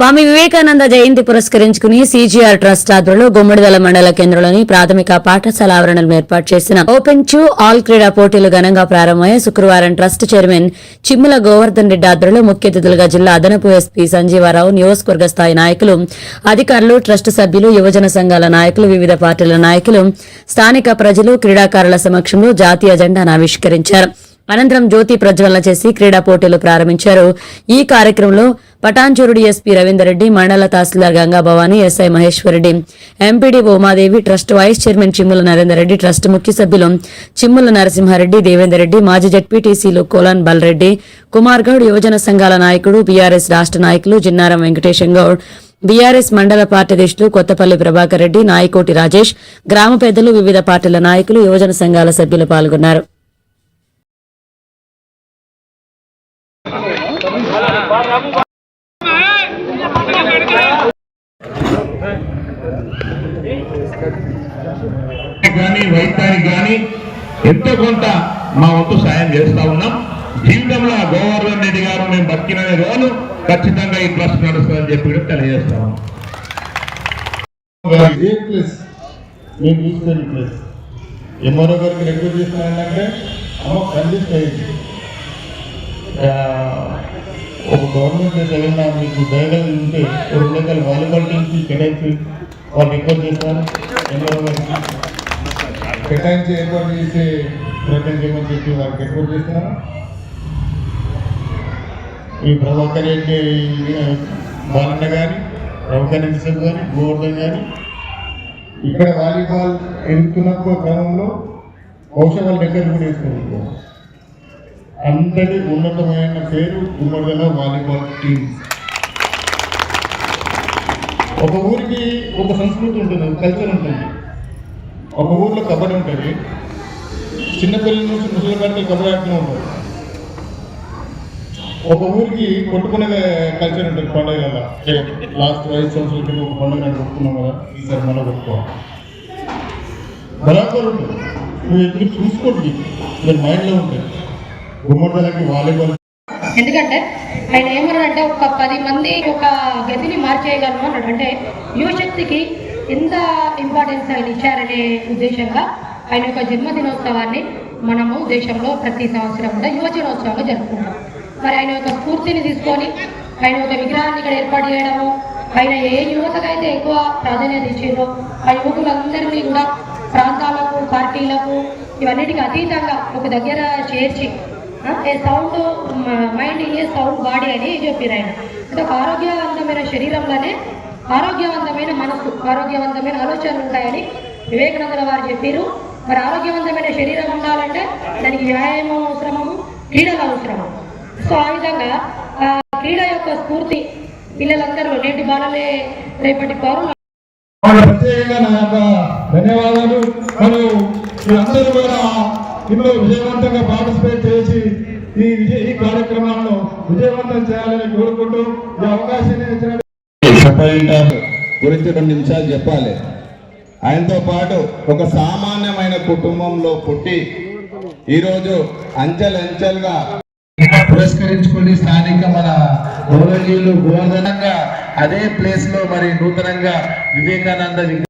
స్వామి వివేకానంద జయంతి పురస్కరించుకుని CGR trust ఆధ్వర్యంలో గుమ్మడిదల మండల కేంద్రంలోని ప్రాథమిక పాఠశాల ఆవరణలో ఏర్పాటు చేసిన ఓపెన్ చూ ఆల్ క్రీడా పోటీలు ఘనంగా ప్రారంభమయ్యాయి శుక్రవారం ట్రస్ట్ చైర్మన్ చిమ్ముల గోవర్ధన్ రెడ్డి ఆధ్వర్యంలో ముఖ్య అతిథులుగా జిల్లా అదనపు ఎస్పీ సంజీవారావు నియోజకవర్గ స్థాయి నాయకులు అధికారులు ట్రస్ట్ సభ్యులు యువజన సంఘాల నాయకులు వివిధ పార్టీల నాయకులు స్థానిక ప్రజలు క్రీడాకారుల సమక్షంలో జాతీయ జెండాను ఆవిష్కరించారు. అనంతరం జ్యోతి ప్రజ్వలన చేసి క్రీడా పోటీలు ప్రారంభించారు. ఈ కార్యక్రమంలో పటాన్చూరుడు ఎస్పీ రవీందర్ రెడ్డి మండల తహసీల్దార్ Gangabhavani SI Maheshwarreddy MPD Umadevi trust vice chairman Chimmula Narender Reddy trust ముఖ్య సభ్యులు చిమ్ముల నరసింహారెడ్డి దేవేందర్ రెడ్డి మాజీ జడ్పీటీసీలు కోలన్ బల్రెడ్డి కుమార్గౌడ్ యువజన సంఘాల నాయకుడు బీఆర్ఎస్ రాష్ట్ర నాయకులు జిన్నారం వెంకటేశం గౌడ్ బీఆర్ఎస్ మండల పార్టీ అధ్యక్షులు కొత్తపల్లి ప్రభాకర్ రెడ్డి నాయకోటి రాజేష్ గ్రామ పెద్దలు వివిధ పార్టీల నాయకులు యువజన సంఘాల సభ్యులు పాల్గొన్నారు. కానీ వైద్యానికి కానీ ఎంతో కొంత మా వంతు సాయం చేస్తా ఉన్నాం. జీవితంలో ఆ గోవర్ధన్ రెడ్డి గారు మేము బతికిననే రోజు ఖచ్చితంగా ఈ ట్రస్ట్ నడుస్తుందని చెప్పి కూడా తెలియజేస్తా ఉన్నాం. మేము చూసుకునే ప్లేస్? ఎంఆర్ఓ గారికి రిక్వెస్ట్ చేస్తున్నానంటే అమ్మ కండిస్ట్ అయ్యింది ఒక గవర్నమెంట్ ఏదైనా మీకు ధైర్యం ఉంటే రెండు ఎకరాల వాలీబాల్ టీమ్కి కేటాయించి వాళ్ళు రిక్వెస్ట్ చేస్తున్నారు గారికి కేటాయించి ఏర్పాటు చేసే ప్రయత్నం చేయమని చెప్పి వారికి రిక్వెస్ట్ చేస్తున్నాను ఈ ప్రభాకర్ రెడ్డి బాలన్న కానీ ప్రభాకర్ రెడ్డి సార్ కానీ గోవర్ధన్ కానీ ఇక్కడ వాలీబాల్ ఎదుగుతున్న క్రమంలో బహుశా వాళ్ళ దగ్గర కూడా వేసుకుంటున్నారు అంతటి ఉన్నతమైన పేరు ఉమ్మడిదల వాలీబాల్ టీం ఒక ఊరికి ఒక సంస్కృతి ఉంటుంది ఒక కల్చర్ ఉంటుంది. ఒక ఊర్లో కబడ్డీ ఉంటుంది. చిన్నపిల్లల నుంచి ముసలి గారికి కబడ్డీ ఆడుతూ ఉంటారు. ఒక ఊరికి కొట్టుకునే కల్చర్ ఉంటుంది పండుగల లాస్ట్ ఐదు సంవత్సరాల కింద ఒక పండుగ నేను కొట్టుకున్నాం కదా ఈసారి మళ్ళీ కొట్టుకోవాలి బరాబర్ ఉంటుంది. నువ్వు ఎదురు చూసుకోండి. మీరు మైండ్లో ఉంటుంది గుమ్మడిదలకి వాలీబాల్ ఎందుకంటే ఆయన ఏమన్నాడంటే ఒక పది మంది ఒక గదిని చేయగలను అన్నాడు. అంటే యువశక్తికి ఎంత ఇంపార్టెన్స్ ఆయన ఇచ్చారనే ఉద్దేశంగా ఆయన యొక్క జన్మదినోత్సవాన్ని మనము దేశంలో ప్రతి సంవత్సరం కూడా యువజనోత్సవంగా జరుపుకుంటాం. మరి ఆయన యొక్క స్ఫూర్తిని తీసుకొని ఆయన యొక్క విగ్రహాన్ని ఇక్కడ ఏర్పాటు చేయడము ఆయన ఏ యువతకైతే ఎక్కువ ప్రాధాన్యత ఇచ్చిందో ఆ యువకులందరినీ కూడా ప్రాంతాలకు పార్టీలకు ఇవన్నిటికీ అతీతంగా ఒక దగ్గర చేర్చి sound mind a sound body అని చెప్పారు ఆయన అంటే ఒక ఆరోగ్యవంతమైన శరీరంలోనే ఆరోగ్యవంతమైన మనసు ఆరోగ్యవంతమైన ఆలోచనలు ఉంటాయని వివేకానందుల వారు చెప్పారు మరి ఆరోగ్యవంతమైన శరీరం ఉండాలంటే దానికి వ్యాయామం అవసరము క్రీడలు అవసరము. సో ఆ విధంగా ఆ క్రీడ యొక్క స్ఫూర్తి పిల్లలందరూ నేటి బాలలే రేపటి పౌరులు ప్రత్యేకంగా నా యొక్క ధన్యవాదాలు. మరియు మీరందరూ కూడా ఇందులో విజయవంతంగా పార్టిసిపేట్ చేసి ఈ విజయ ఈ కార్యక్రమాలను విజయవంతం చేయాలని కోరుకుంటూ ఈ అవకాశాన్ని ఇచ్చిన గురించి రెండు నిమిషాలు చెప్పాలి. ఆయనతో పాటు ఒక సామాన్యమైన కుటుంబంలో పుట్టి ఈరోజు అంచెలంచెలుగా పురస్కరించుకుని స్థానిక మన గౌరవీయులు గోవర్ధనంగా అదే ప్లేస్లో మరి నూతనంగా వివేకానంద